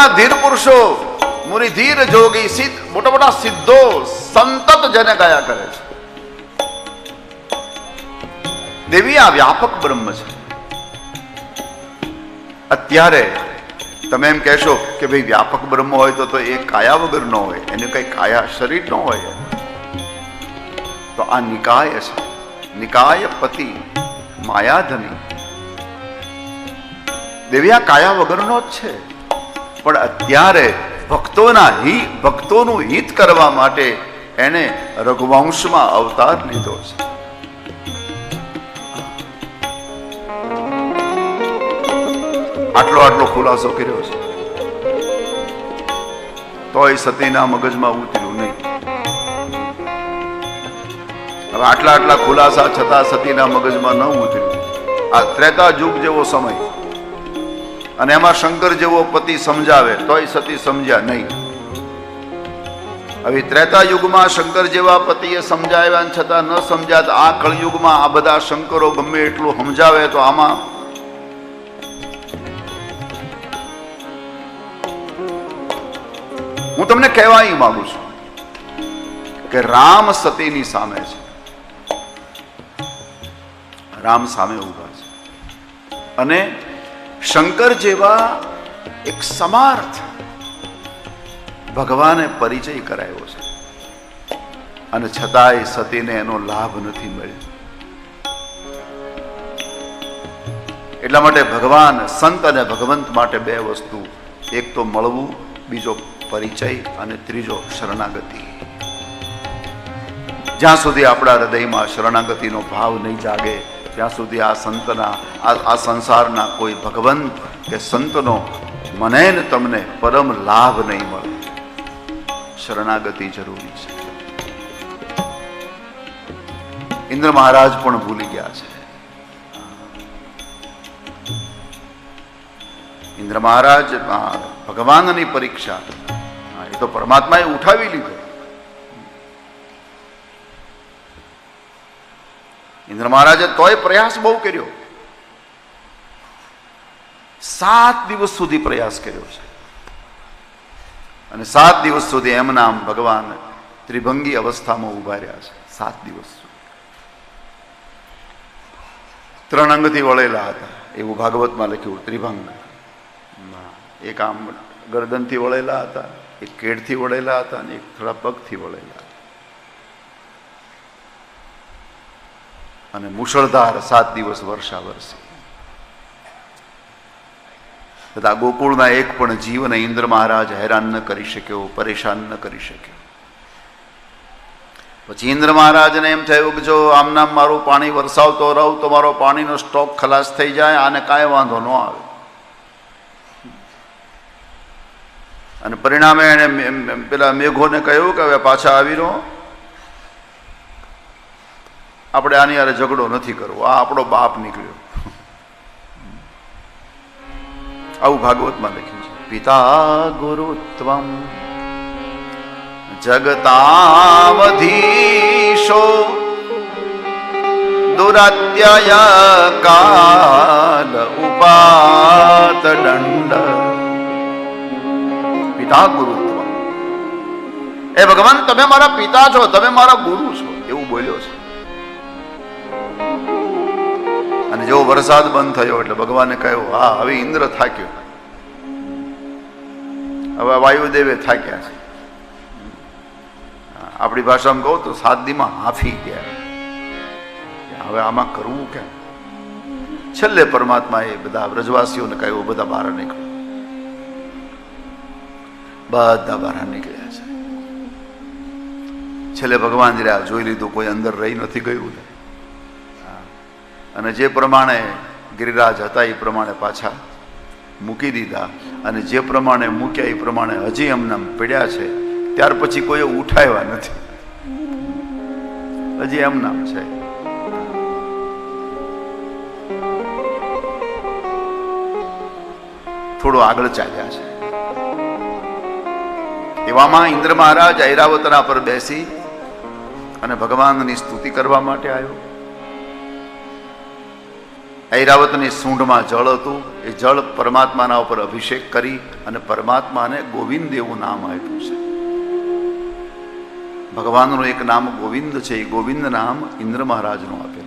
મોટા ધીર પુરુષો મુનિધીર જોગી સિદ્ધ, મોટા મોટા સિદ્ધો સંતત જેને ગાયા કરે છે. દેવી આ વ્યાપક બ્રહ્મ છે. અત્યારે તમે એમ કહેશો કે ભાઈ વ્યાપક બ્રહ્મ હોય તો એ કાયા વગર ન હોય, એને કઈ કાયા શરીર ન હોય. તો આ નિકાય છે. નિકાય પતિ, માયાધની. દેવી આ કાયા વગરનો જ છે. પણ અત્યારે ભક્તોના હિત ભક્તોનું હિત કરવા માટે એને રઘુવંશમાં અવતાર લીધો છે. આટલો આટલો ખુલાસો કર્યો છે. તોય સતીના મગજમાં ઉતર્યું નહીં. હવે આટલા આટલા ખુલાસા છતાં સતીના મગજમાં ન ઉતર્યું. આ ત્રેતા યુગ જેવો સમય. અને એમાં શંકર જેવો પતિ સમજાવે, તોય સતી સમજ્યા નહીં. હવે ત્રેતા યુગમાં શંકર જેવા પતિએ સમજાવ્યા છતાં ન સમજ્યા, તો આ કળયુગમાં આ બધા શંકરો ગમે એટલું સમજાવે તો આમાં હું તમને કહેવા ઈ માંગુ છું કે રામ સતીની સામે છે. રામ સામે ઊભા છે. અને શંકર જેવા એક સમાર્થ ભગવાને પરિચય કરાયો છે. અને છતાંય સતીને એનો લાભ નથી મળ્યો. એટલા માટે ભગવાન, સંત અને ભગવંત માટે બે વસ્તુ. એક તો મળવું, બીજો પરિચય અને ત્રીજો શરણાગતિ. જ્યાં સુધી આપણા હૃદયમાં શરણાગતિનો ભાવ નહીં જાગે ત્યાં સુધી આ સંતના, આ સંસારના કોઈ ભગવંત કે સંતનો મને ને તમને પરમ લાભ નહીં મળે. શરણાગતિ જરૂરી છે. ઇન્દ્ર મહારાજ પણ ભૂલી ગયા છે. ઇન્દ્ર મહારાજ ભગવાનની પરીક્ષા એ તો પરમાત્માએ ઉઠાવી લીધો. ઇન્દ્ર મહારાજે તોય પ્રયાસ બહુ કર્યો. સાત દિવસ સુધી પ્રયાસ કર્યો છે. અને સાત દિવસ સુધી એમના આમ ભગવાન ત્રિભંગી અવસ્થામાં ઊભા રહ્યા છે. સાત દિવસ ત્રણ અંગથી વળેલા હતા. એવું ભાગવતમાં લખ્યું, ત્રિભંગ. એક આમ ગરદનથી વળેલા હતા, એક કેડથી વળેલા હતા, અને એક થોડા પગથી વળેલા હતા. અને મુશળધાર સાત દિવસ વર્ષા વરસી. તથા ગોકુળના એક પણ જીવને ઇન્દ્ર મહારાજ હેરાન ન કરી શક્યો, પરેશાન ન કરી શક્યો. પછી ઇન્દ્ર મહારાજને એમ થયું કે જો આમનામ મારું પાણી વરસાવતો રહું તો મારો પાણીનો સ્ટોક ખલાસ થઈ જાય, આને કાંઈ વાંધો ન આવે. અને પરિણામે મે- પેલા મેઘોને કહ્યું કે હવે પાછા આવી રહો. આપણે આની યારે ઝઘડો નથી કરવો. આ આપણો બાપ નીકળ્યો. આવું ભાગવતમાં લખ્યું છે. પિતા ગુરુત્વમ જગતામધીશો દુરાત્યય કાલ ઉપાત દંડ. પિતા ગુરુત્વ એ ભગવાન, તમે મારા પિતા છો, તમે મારા ગુરુ છો. એવું બોલ્યો છે. અને જેવો વરસાદ બંધ થયો એટલે ભગવાને કહ્યું, હા, હવે ઇન્દ્ર થાક્યો. હવે વાયુદેવે થાક્યા છે. આપણી ભાષામાં કહું તો સાદીમાં હાફી ગયા હવે આમાં કરવું કેમ? છેલ્લે પરમાત્માએ બધા વ્રજવાસીઓને કહ્યું બધા બહાર નીકળો. બધા બહાર નીકળ્યા છે. છેલ્લે ભગવાન રહ્યા જોઈ લીધું, કોઈ અંદર રહી નથી ગયું. અને જે પ્રમાણે ગિરિરાજ હતા એ પ્રમાણે પાછા મૂકી દીધા. અને જે પ્રમાણે મૂક્યા એ પ્રમાણે હજી એમને પડ્યા છે, ત્યાર પછી કોઈ ઉઠાવ્યા નથી. હજી એમનામ છે. થોડો આગળ ચાલ્યા છે. એવામાં ઇન્દ્ર મહારાજ ઐરાવતના પર બેસી અને ભગવાનની સ્તુતિ કરવા માટે આવ્યો. ઐરાવતની સૂંઢમાં જળ હતું. એ જળ પરમાત્માના ઉપર અભિષેક કરી અને પરમાત્માને ગોવિંદ એવું નામ આપ્યું છે. ભગવાનનું એક નામ ગોવિંદ છે. એ ગોવિંદ નામ ઇન્દ્ર મહારાજનું આપ્યું